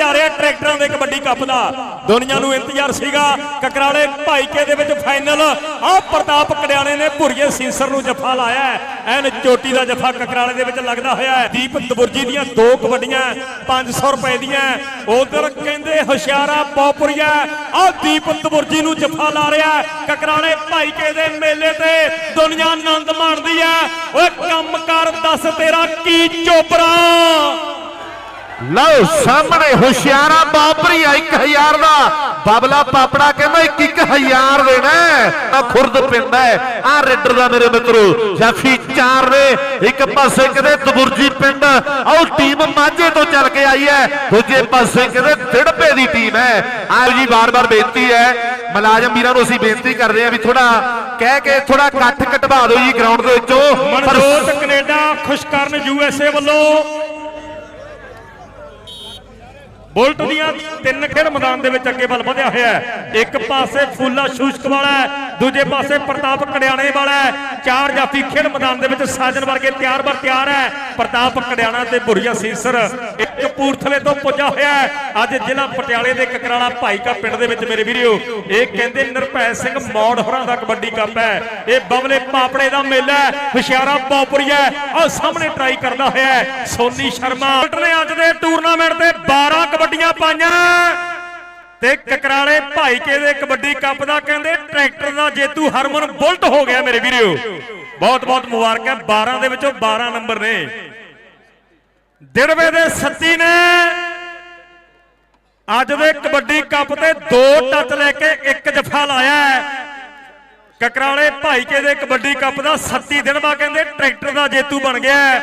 Kabaddi cup ਦਾ। ਦੁਨੀਆ ਨੂੰ ਇੰਤਜ਼ਾਰ ਸੀਗਾ ਕਕਰਾਲੇ ਭਾਈਕੇ ਦੇ ਵਿੱਚ ਫਾਈਨਲ। ਆ ਪ੍ਰਤਾਪ ਕੜਿਆਣੇ ਨੇ ਭੁਰੀਏ ਸਿੰਸਰ ਨੂੰ ਜੱਫਾ ਲਾਇਆ ਐਨ ਚੋਟੀ ਦਾ ਜੱਫਾ ਕਕਰਾਲੇ ਦੇ ਵਿੱਚ ਲੱਗਦਾ ਹੋਇਆ ਹੈ। ਦੀਪ ਦਬੁਰਜੀ ਦੀਆਂ ਦੋ ਕਬੱਡੀਆਂ 500 ਰੁਪਏ ਦੀਆਂ। ਉਧਰ ਕਹਿੰਦੇ ਹੁਸ਼ਿਆਰਾ ਪੌਪੁਰੀਆ ਆ ਦੀਪ ਦਬੁਰਜੀ ਨੂੰ ਜੱਫਾ ਲਾ ਰਿਹਾ ਹੈ। ਕਕਰਾਲੇ ਭਾਈਕੇ ਦੇ ਮੇਲੇ ਤੇ ਦੁਨੀਆ ਆਨੰਦ ਮਾਣਦੀ ਹੈ। ਓਏ ਕੰਮ ਕਰ ਦੱਸ ਤੇਰਾ ਕੀ ਚੋਪਰਾ ਲਓ, ਸਾਹਮਣੇ ਹੁਸ਼ਿਆਰਾ ਬਾਪਰੀਆ 1000 ਦਾ। ਬਬਲਾ ਪਾਪੜਾ ਕਹਿੰਦਾ 1000 ਦੇਣਾ ਆ ਖੁਰਦ ਪਿੰਡ ਹੈ। ਆ ਰੇਡਰ ਦਾ ਮੇਰੇ ਮਿੱਤਰੋ, ਜਾਫੀ ਚਾਰ ਨੇ। ਇੱਕ ਪਾਸੇ ਕਿਤੇ ਤਬੁਰਜੀ ਪਿੰਡ ਆਓ ਟੀਮ ਮਾਝੇ ਤੋਂ ਚੱਲ ਕੇ ਆਈ ਹੈ। ਦੂਜੇ ਪਾਸੇ ਕਿਤੇ ਦਿੜਪੇ ਦੀ ਟੀਮ ਹੈ। ਆਓ ਜੀ ਵਾਰ-ਵਾਰ ਬੇਨਤੀ ਹੈ। ਮਲਾਜਮ ਵੀਰਾਂ ਨੂੰ ਅਸੀਂ ਬੇਨਤੀ ਕਰਦੇ ਹਾਂ ਵੀ ਥੋੜਾ ਕਹਿ ਕੇ ਥੋੜਾ ਇਕੱਠ ਕਟਵਾ ਦਿਓ ਜੀ ਗਰਾਊਂਡ ਦੇ ਵਿੱਚੋਂ। ਪਰ ਮਨਜੋਤ ਕੈਨੇਡਾ ਖੁਸ਼ਕਰਨ ਯੂਐਸਏ ਵੱਲੋਂ ਬੁਲਟ ਦੀਆਂ ਤਿੰਨ ਖੇਡ ਮੈਦਾਨ ਦੇ ਵਿੱਚ ਅੱਗੇ ਵੱਲ ਵਧਿਆ ਹੋਇਆ ਹੈ। ਇੱਕ ਪਾਸੇ ਫੂਲਾ ਸ਼ੂਸ਼ਕ ਵਾਲਾ ਦੂਜੇ ਪਾਸੇ ਪ੍ਰਤਾਪ ਕੜਿਆਣੇ ਵਾਲਾ ਚਾਰ ਜਾਫੀ ਖੇਡ ਮੈਦਾਨ ਦੇ ਵਿੱਚ ਸਾਜਨ ਵਰਗੇ ਤਿਆਰ ਬਰ ਤਿਆਰ ਹੈ। ਪ੍ਰਤਾਪ ਕੜਿਆਣਾ ਤੇ ਬੁਰੀਆ ਸੀਸਰ ਇੱਕ ਕਪੂਰਥਲੇ ਤੋਂ ਪੁੱਜਾ ਹੋਇਆ ਅੱਜ ਜ਼ਿਲ੍ਹਾ ਪਟਿਆਲੇ ਦੇ ਕਕਰਾਲਾ ਭਾਈਕਾ ਪਿੰਡ ਦੇ ਵਿੱਚ ਮੇਰੇ ਵੀਰੋ, ਇਹ ਕਹਿੰਦੇ ਨਿਰਭੈ ਸਿੰਘ ਮੌੜ ਹੋਰਾਂ ਦਾ ਕਬੱਡੀ ਕੱਪ ਹੈ। ਇਹ ਬਵਲੇ ਪਾਪੜੇ ਦਾ ਮੇਲਾ ਹੈ, ਹੁਸ਼ਿਆਰਾ ਪੌਪਰੀਆ ਆ ਸਾਹਮਣੇ ਟਰਾਈ ਕਰਦਾ ਹੋਇਆ ਸੋਨੀ ਸ਼ਰਮਾ। ਨੇ ਅੱਜ ਦੇ ਟੂਰਨਾਮੈਂਟ ਤੇ 12 ਕਬੱਡੀਆਂ ਪਾਈਆਂ। ਤੇ ਕਕਰਾਲੇ ਭਾਈਕੇ ਦੇ ਕਬੱਡੀ ਕੱਪ ਦਾ ਕਹਿੰਦੇ ਟਰੈਕਟਰ ਦਾ ਜੇਤੂ ਹਰਮਨ ਬੁਲਟ ਹੋ ਗਿਆ ਮੇਰੇ ਵੀਰੋ। ਬਹੁਤ ਬਹੁਤ ਮੁਬਾਰਕਾਂ। 12 ਦੇ ਵਿੱਚੋਂ 12 ਨੰਬਰ ਨੇ। ਦਿੜਵੇ ਦੇ ਸੱਤੀ ਨੇ। ਅੱਜ ਦੇ ਕਬੱਡੀ ਕੱਪ ਤੇ ਦੋ ਟੱਚ ਲੈ ਕੇ ਇੱਕ ਜਫਾ ਲਾਇਆ ਕਕਰਾਲੇ ਭਾਈਕੇ ਦੇ ਕਬੱਡੀ ਕੱਪ ਦਾ ਸੱਤੀ ਦਿਨ ਬਾ ਕਹਿੰਦੇ ਟਰੈਕਟਰ ਦਾ ਜੇਤੂ ਬਣ ਗਿਆ